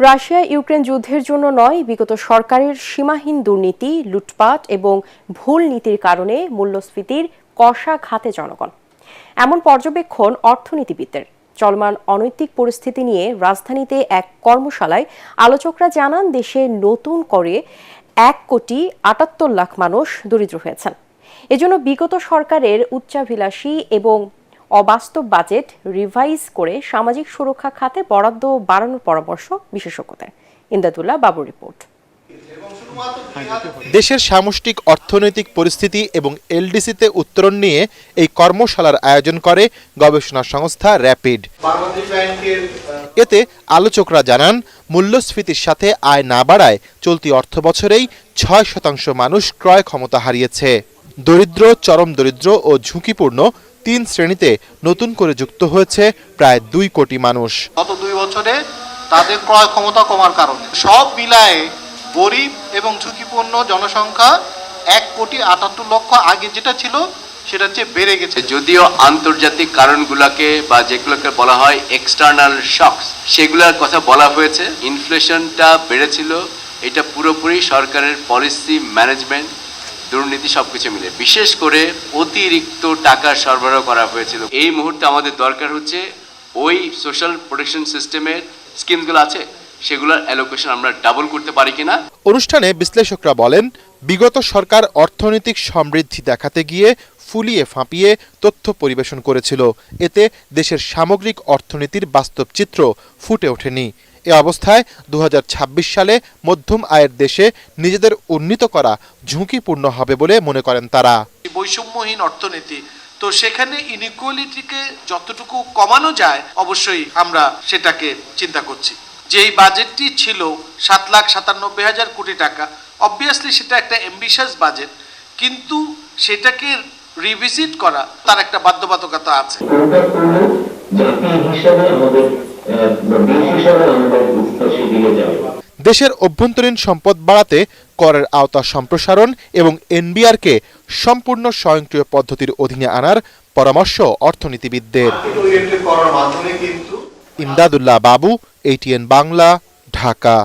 Russia Ukraine যুদ্ধের জন্য নয়, বিগত সরকারের সীমাহীন দুর্নীতি, লুটপাট এবং ভুল নীতির কারণে মূল্যস্ফীতির কষা ঘাতে জনগণ। এমন পর্যবেক্ষণ অর্থনীতিবিদদের। চলমান অনৈতিক পরিস্থিতি নিয়ে রাজধানীতে এক কর্মশালায় আলোচকরা জানান, দেশে নতুন করে এক কোটি আটাত্তর লাখ মানুষ দরিদ্র হয়েছেন। এজন্য বিগত সরকারের উচ্চাভিলাষী এবং অবাস্তব বাজেট রিভাইজ করে সামাজিক সুরক্ষা খাতে বরাদ্দ বাড়ানোর পরামর্শ বিশেষজ্ঞদের। ইমদাদুল্লাহ বাবুর রিপোর্ট দেশের সামষ্টিক অর্থনৈতিক পরিস্থিতি এবং এলডিসিতে উত্তরণ নিয়ে এই কর্মশালার আয়োজন করে গবেষণা সংস্থা র্যাপিড এতে আলোচকরা জানান, মূল্যস্ফীতির সাথে আয় না বাড়ায় চলতি অর্থ বছরেই ছয় শতাংশ মানুষ ক্রয় ক্ষমতা হারিয়েছে। দরিদ্র, চরম দরিদ্র ও ঝুঁকিপূর্ণ তিন শ্রেণীতে নতুন করে যুক্ত হয়েছে প্রায় দুই কোটি মানুষ। গত দুই বছরে তাদের ক্রয় ক্ষমতা কমার কারণে সব মিলায়ে গরিব এবং ঝুঁকিপূর্ণ জনসংখ্যা এক কোটি আটাত্তর লক্ষ আগে যেটা ছিল সেটা চেয়ে বেড়ে গেছে। যদিও আন্তর্জাতিক কারণগুলোকে বা যেগুলোকে বলা হয় এক্সটার্নাল শকস সেগুলোর কথা বলা হয়েছে। ইনফ্লেশনটা বেড়েছিল। এটা পুরোপুরি সরকারের পলিসি ম্যানেজমেন্ট দুর্নীতি সবকিছু মিলে। বিশেষ করে অতিরিক্ত টাকা সরবরাহ করা হয়েছিল। এই মুহূর্তে আমাদের দরকার হচ্ছে ওই সোশ্যাল প্রোটেকশন সিস্টেমের স্কিমগুলো আছে, সেগুলোর অ্যালোকেশন আমরা ডাবল করতে পারি কিনা। অনুষ্ঠানে বিশ্লেষকরা বলেন, বিগত সরকার অর্থনৈতিক সমৃদ্ধি দেখাতে গিয়ে ফুলিয়ে ফাঁপিয়ে তথ্য পরিবেশন করেছিল। এতে দেশের সামগ্রিক অর্থনীতির বাস্তব চিত্র ফুটে ওঠেনি। এ অবস্থায় দুই হাজার ছাব্বিশ সালে মধ্যম আয়ের দেশে নিজেদের উন্নীত করা ঝুঁকিপূর্ণ হবে বলে মনে করেন তারা। বৈষম্যহীন অর্থনীতি তো সেখানে ইনইকুয়ালিটিকে যতটুকু কমানো যায় অবশ্যই আমরা সেটাকে চিন্তা করছি। যে এই বাজেটটি ছিল সাত লাখ সাতানব্বই হাজার কোটি টাকা অবভিয়াসলি সেটা একটা অ্যাম্বিশাস বাজেট কিন্তু সেটাকে রিভিজিট করা তার একটা বাধ্যবাধকতা আছে। জাতি হিসাবে আমাদের দেশের অভ্যন্তরীণ সম্পদ বাড়াতে করের আওতা সম্প্রসারণ এবং এনবিআরকে সম্পূর্ণ স্বয়ংক্রিয় পদ্ধতির অধীনে আনার পরামর্শ অর্থনীতিবিদদের। ইমদাদুল্লাহ বাবু এটিএন বাংলা, ঢাকা।